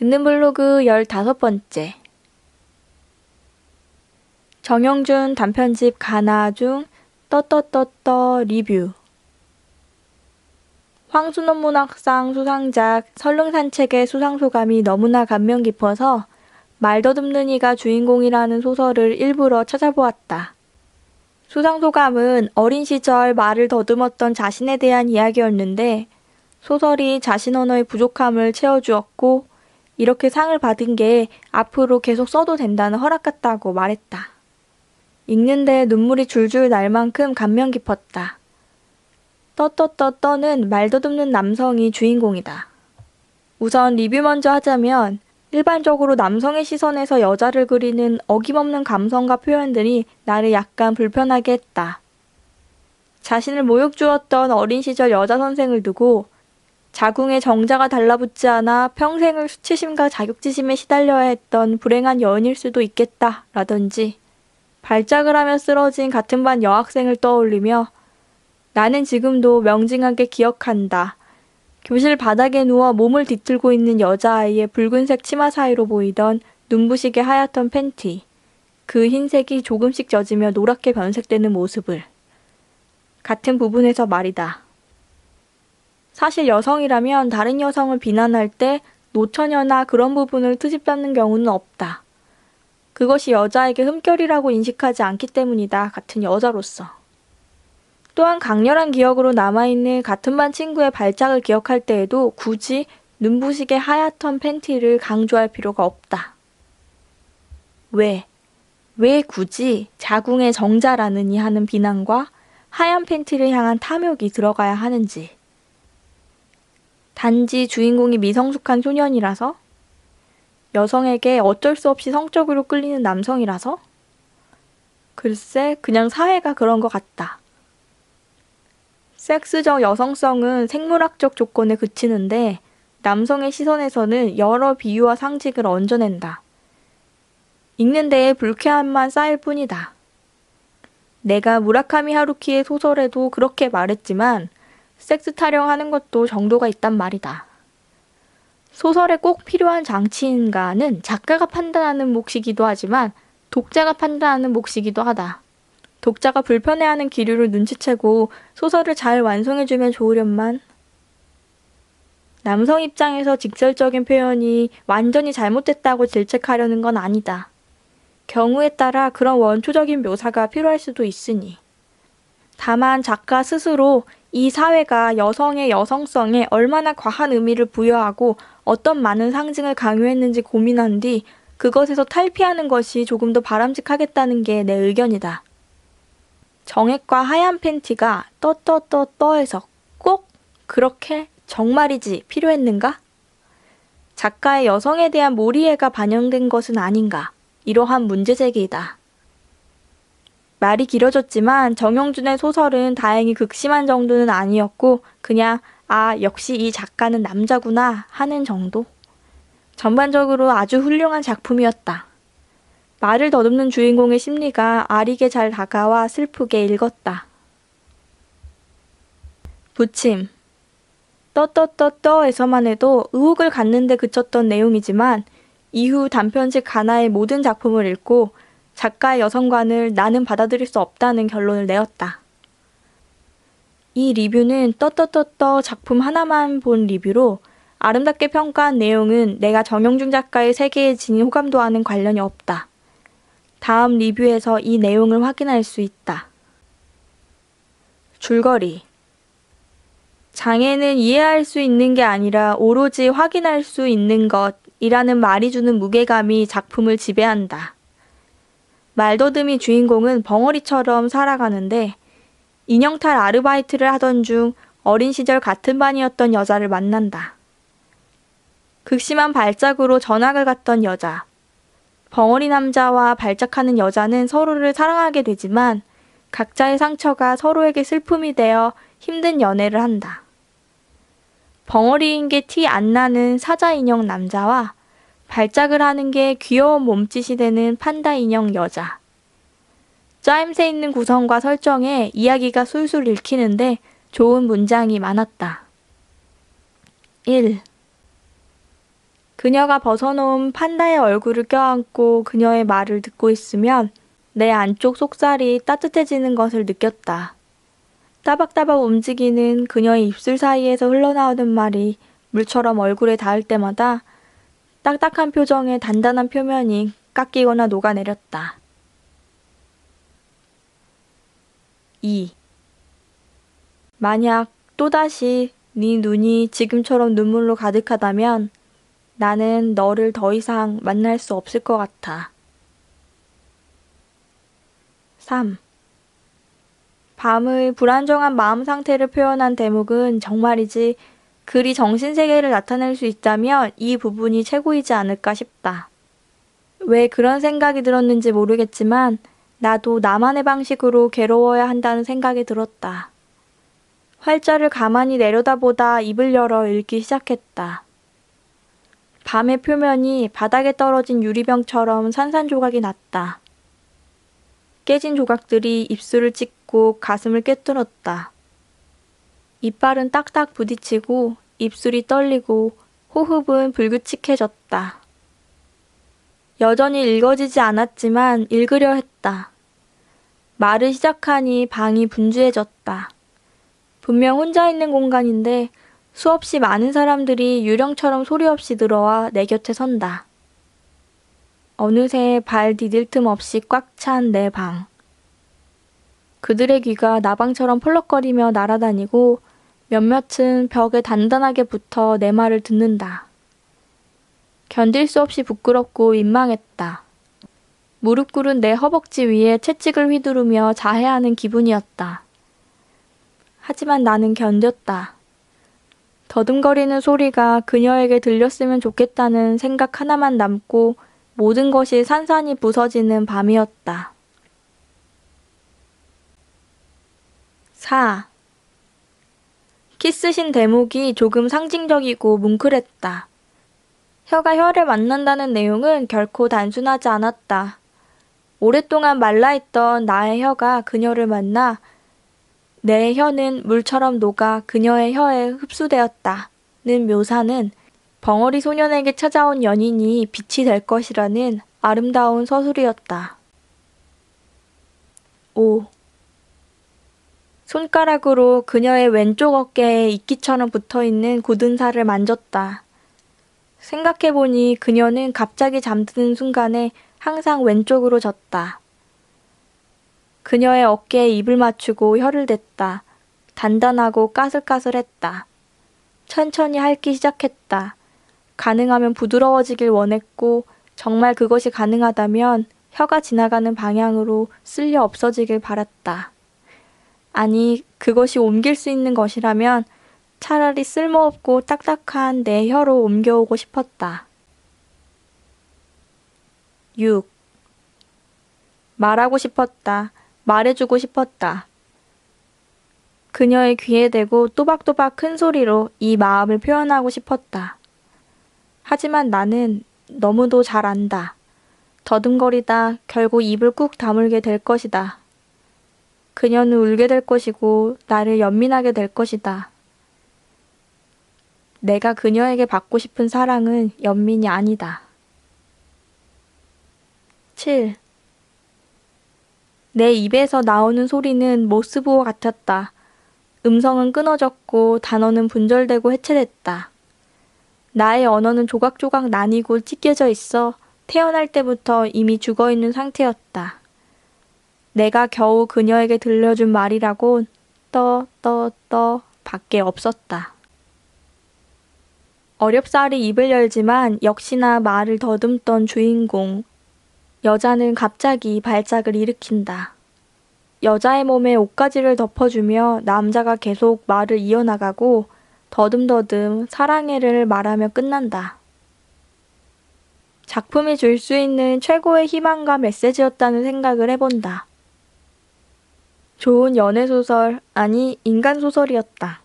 듣는 블로그 15번째. 정영준 단편집 가나 중 떠떠떠떠 리뷰. 황순원 문학상 수상작 설릉산책의 수상소감이 너무나 감명 깊어서 말 더듬는 이가 주인공이라는 소설을 일부러 찾아보았다. 수상소감은 어린 시절 말을 더듬었던 자신에 대한 이야기였는데 소설이 자신 언어의 부족함을 채워주었고 이렇게 상을 받은 게 앞으로 계속 써도 된다는 허락 같다고 말했다. 읽는데 눈물이 줄줄 날 만큼 감명 깊었다. 떠떠떠떠는 말더듬는 남성이 주인공이다. 우선 리뷰 먼저 하자면 일반적으로 남성의 시선에서 여자를 그리는 어김없는 감성과 표현들이 나를 약간 불편하게 했다. 자신을 모욕 주었던 어린 시절 여자 선생을 두고 자궁에 정자가 달라붙지 않아 평생을 수치심과 자격지심에 시달려야 했던 불행한 여인일 수도 있겠다 라든지 발작을 하며 쓰러진 같은 반 여학생을 떠올리며 나는 지금도 명징하게 기억한다. 교실 바닥에 누워 몸을 뒤틀고 있는 여자아이의 붉은색 치마 사이로 보이던 눈부시게 하얗던 팬티. 그 흰색이 조금씩 젖으며 노랗게 변색되는 모습을. 같은 부분에서 말이다. 사실 여성이라면 다른 여성을 비난할 때 노처녀나 그런 부분을 트집 잡는 경우는 없다. 그것이 여자에게 흠결이라고 인식하지 않기 때문이다. 같은 여자로서. 또한 강렬한 기억으로 남아있는 같은 반 친구의 발작을 기억할 때에도 굳이 눈부시게 하얗던 팬티를 강조할 필요가 없다. 왜? 왜 굳이 자궁의 정자라느니 하는 비난과 하얀 팬티를 향한 탐욕이 들어가야 하는지. 단지 주인공이 미성숙한 소년이라서? 여성에게 어쩔 수 없이 성적으로 끌리는 남성이라서? 글쎄, 그냥 사회가 그런 것 같다. 섹스적 여성성은 생물학적 조건에 그치는데 남성의 시선에서는 여러 비유와 상징을 얹어낸다. 읽는 데에 불쾌함만 쌓일 뿐이다. 내가 무라카미 하루키의 소설에도 그렇게 말했지만 섹스 타령하는 것도 정도가 있단 말이다. 소설에 꼭 필요한 장치인가는 작가가 판단하는 몫이기도 하지만 독자가 판단하는 몫이기도 하다. 독자가 불편해하는 기류를 눈치채고 소설을 잘 완성해주면 좋으련만. 남성 입장에서 직설적인 표현이 완전히 잘못됐다고 질책하려는 건 아니다. 경우에 따라 그런 원초적인 묘사가 필요할 수도 있으니. 다만 작가 스스로 이 사회가 여성의 여성성에 얼마나 과한 의미를 부여하고 어떤 많은 상징을 강요했는지 고민한 뒤 그것에서 탈피하는 것이 조금 더 바람직하겠다는 게 내 의견이다. 정액과 하얀 팬티가 떠떠떠떠해서 꼭 그렇게 정말이지 필요했는가? 작가의 여성에 대한 몰이해가 반영된 것은 아닌가? 이러한 문제 제기이다. 말이 길어졌지만 정영준의 소설은 다행히 극심한 정도는 아니었고 그냥 아 역시 이 작가는 남자구나 하는 정도. 전반적으로 아주 훌륭한 작품이었다. 말을 더듬는 주인공의 심리가 아리게 잘 다가와 슬프게 읽었다. 부침 떠떠떠떠에서만 해도 의혹을 갖는데 그쳤던 내용이지만 이후 단편집 가나의 모든 작품을 읽고 작가의 여성관을 나는 받아들일 수 없다는 결론을 내었다. 이 리뷰는 떠떠떠떠 작품 하나만 본 리뷰로 아름답게 평가한 내용은 내가 정영준 작가의 세계에 지닌 호감도와는 관련이 없다. 다음 리뷰에서 이 내용을 확인할 수 있다. 줄거리 장애는 이해할 수 있는 게 아니라 오로지 확인할 수 있는 것이라는 말이 주는 무게감이 작품을 지배한다. 말더듬이 주인공은 벙어리처럼 살아가는데 인형탈 아르바이트를 하던 중 어린 시절 같은 반이었던 여자를 만난다. 극심한 발작으로 전학을 갔던 여자. 벙어리 남자와 발작하는 여자는 서로를 사랑하게 되지만 각자의 상처가 서로에게 슬픔이 되어 힘든 연애를 한다. 벙어리인 게 티 안 나는 사자 인형 남자와 발작을 하는 게 귀여운 몸짓이 되는 판다 인형 여자. 짜임새 있는 구성과 설정에 이야기가 술술 읽히는데 좋은 문장이 많았다. 1. 그녀가 벗어놓은 판다의 얼굴을 껴안고 그녀의 말을 듣고 있으면 내 안쪽 속살이 따뜻해지는 것을 느꼈다. 따박따박 움직이는 그녀의 입술 사이에서 흘러나오는 말이 물처럼 얼굴에 닿을 때마다 딱딱한 표정의 단단한 표면이 깎이거나 녹아내렸다. 2. 만약 또다시 네 눈이 지금처럼 눈물로 가득하다면 나는 너를 더 이상 만날 수 없을 것 같아. 3. 밤의 불안정한 마음 상태를 표현한 대목은 정말이지 글이 정신세계를 나타낼 수 있다면 이 부분이 최고이지 않을까 싶다. 왜 그런 생각이 들었는지 모르겠지만 나도 나만의 방식으로 괴로워야 한다는 생각이 들었다. 활자를 가만히 내려다보다 입을 열어 읽기 시작했다. 밤의 표면이 바닥에 떨어진 유리병처럼 산산조각이 났다. 깨진 조각들이 입술을 찍고 가슴을 꿰뚫었다. 이빨은 딱딱 부딪히고 입술이 떨리고 호흡은 불규칙해졌다. 여전히 읽어지지 않았지만 읽으려 했다. 말을 시작하니 방이 분주해졌다. 분명 혼자 있는 공간인데 수없이 많은 사람들이 유령처럼 소리 없이 들어와 내 곁에 선다. 어느새 발 디딜 틈 없이 꽉 찬 내 방. 그들의 귀가 나방처럼 펄럭거리며 날아다니고 몇몇은 벽에 단단하게 붙어 내 말을 듣는다. 견딜 수 없이 부끄럽고 민망했다. 무릎 꿇은 내 허벅지 위에 채찍을 휘두르며 자해하는 기분이었다. 하지만 나는 견뎠다. 더듬거리는 소리가 그녀에게 들렸으면 좋겠다는 생각 하나만 남고 모든 것이 산산이 부서지는 밤이었다. 4. 키스신 대목이 조금 상징적이고 뭉클했다. 혀가 혀를 만난다는 내용은 결코 단순하지 않았다. 오랫동안 말라있던 나의 혀가 그녀를 만나 내 혀는 물처럼 녹아 그녀의 혀에 흡수되었다. 는 묘사는 벙어리 소년에게 찾아온 연인이 빛이 될 것이라는 아름다운 서술이었다. 5. 손가락으로 그녀의 왼쪽 어깨에 이끼처럼 붙어 있는 굳은 살을 만졌다. 생각해보니 그녀는 갑자기 잠드는 순간에 항상 왼쪽으로 졌다. 그녀의 어깨에 입을 맞추고 혀를 댔다. 단단하고 까슬까슬했다. 천천히 핥기 시작했다. 가능하면 부드러워지길 원했고 정말 그것이 가능하다면 혀가 지나가는 방향으로 쓸려 없어지길 바랐다. 아니, 그것이 옮길 수 있는 것이라면 차라리 쓸모없고 딱딱한 내 혀로 옮겨오고 싶었다. 6. 말하고 싶었다. 말해주고 싶었다. 그녀의 귀에 대고 또박또박 큰 소리로 이 마음을 표현하고 싶었다. 하지만 나는 너무도 잘 안다. 더듬거리다 결국 입을 꾹 다물게 될 것이다. 그녀는 울게 될 것이고 나를 연민하게 될 것이다. 내가 그녀에게 받고 싶은 사랑은 연민이 아니다. 7. 내 입에서 나오는 소리는 모스부호 같았다. 음성은 끊어졌고 단어는 분절되고 해체됐다. 나의 언어는 조각조각 나뉘고 찢겨져 있어 태어날 때부터 이미 죽어 있는 상태였다. 내가 겨우 그녀에게 들려준 말이라곤 떠, 떠, 떠 밖에 없었다. 어렵사리 입을 열지만 역시나 말을 더듬던 주인공. 여자는 갑자기 발작을 일으킨다. 여자의 몸에 옷가지를 덮어주며 남자가 계속 말을 이어나가고 더듬더듬 사랑해를 말하며 끝난다. 작품이 줄 수 있는 최고의 희망과 메시지였다는 생각을 해본다. 좋은 연애소설, 아니 인간소설이었다.